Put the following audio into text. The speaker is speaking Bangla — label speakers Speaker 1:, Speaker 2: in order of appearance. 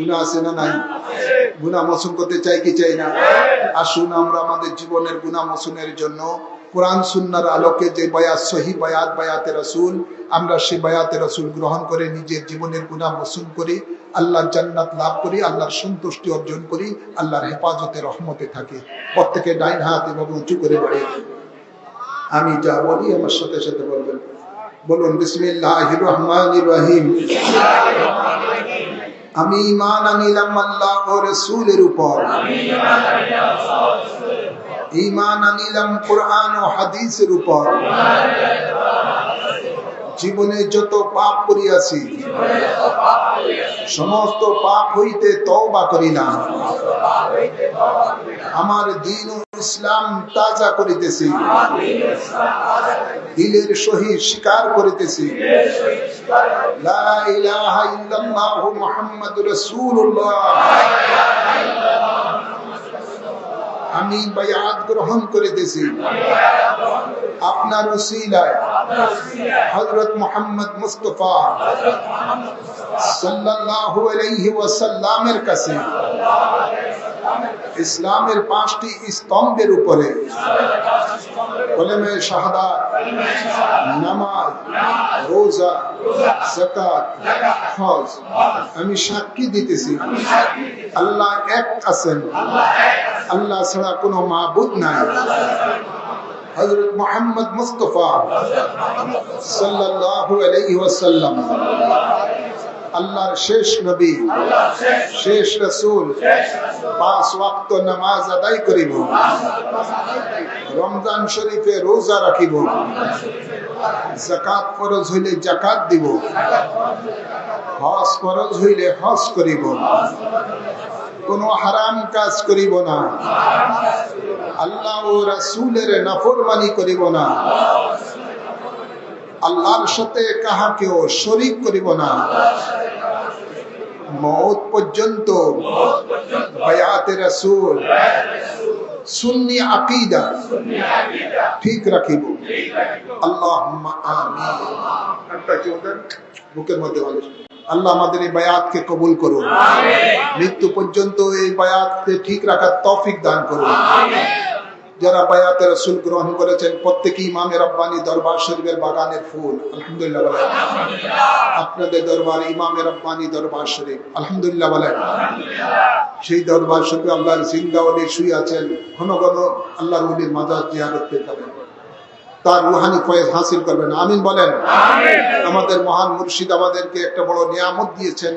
Speaker 1: গুণা আছে না নাই? গুণা মোচন করতে চাই কি চাই না? আসুন আমরা আমাদের জীবনের গুণা মোচনের জন্য কোরআন, সুন্নার আলোকে যে বায়াত, সহি বায়াত, বায়াতে রসুল, আমরা সে বায়াতে রসুল গ্রহণ করে নিজের জীবনের গুণা মোচন করি, আল্লাহর জান্নাত লাভ করি, আল্লাহর সন্তুষ্টি অর্জন করি, আল্লাহর হেফাজতে, রহমতে থাকি। প্রত্যেকে ডাইন হাত এভাবে উঁচু করে বাড়িয়ে আমি যা বলি আমার সাথে সাথে বলবেন। বলুন বিসমিল্লাহ রহমান রহিম। আমি ইমান আনিলাম আল্লাহ ও রসুলের উপর। ইমান আনিলাম কোরআন ও হাদিসের উপর। জীবনে যত পাপ করিয়াছি সমস্ত পাপ হইতে তওবা করিলাম। আমার দিন ইসলাম তাজা করিতেছি। দিলের সহিত স্বীকার করিতেছি। আমি বায়াত গ্রহণ করিতেছি। আপনার ওসিলায় হযরত মুহাম্মদ মুস্তাফা সাল্লাল্লাহু আলাইহি ওয়াসাল্লামের কাছে। ইসলামের পাঁচটি স্তম্ভের উপরে নামাজ, রোজা, যাকাত, হজ আমি সাক্ষী দিতেছি। আল্লাহ এক আছেন। আল্লাহ ছাড়া কোনো মাবুদ নাই। হযরত মুহাম্মদ মুস্তাফা সাল্লাল্লাহু আলাইহি ওয়াসাল্লাম আল্লাহর শেষ নবী শেষ রাসূল পাঁচ ওয়াক্ত নামাজ আদায় করিব। রমজান শরীফে রোজা রাখিব। জাকাত ফরজ হইলে জাকাত দিব। হজ ফরজ হইলে হজ করিব। কোন হারাম কাজ করিব না। আল্লাহ ও রাসূলের নাফরমানি করিব না। আল্লাহর সাথে কাহাকেও শরিক করিব না। মৌত পর্যন্ত বায়াতে রাসূল সুন্নি আকিদা ঠিক রাখিব। ওদের বুকের মধ্যে আল্লাহ আমাদের এই বায়াতকে কবুল করুন। মৃত্যু পর্যন্ত এই বায়াতকে ঠিক রাখার তৌফিক দান করুন। যারা বায়াতে রসুল গ্রহণ করেছেন প্রত্যেকই ইমামে রব্বানি দরবার শরীফের বাগানের ফুল। আলহামদুলিল্লাহ বলেন। আপনাদের দরবার ইমামে রব্বানি দরবার শরীফ। আলহামদুলিল্লাহ বলেন। সেই দরবার শরীফে আল্লাহর জিন্দা ওলি শুয়ে আছেন। ঘন ঘন আল্লাহর ওলির মাজার জিয়ারত পেয়ে যাবেন তার রুহানি ফয়েজ হাসিল করবেন। আমিন বলেন। আমাদের মহান মুর্শিদ আমাদেরকে একটা বড় নিয়ামত দিয়েছেন।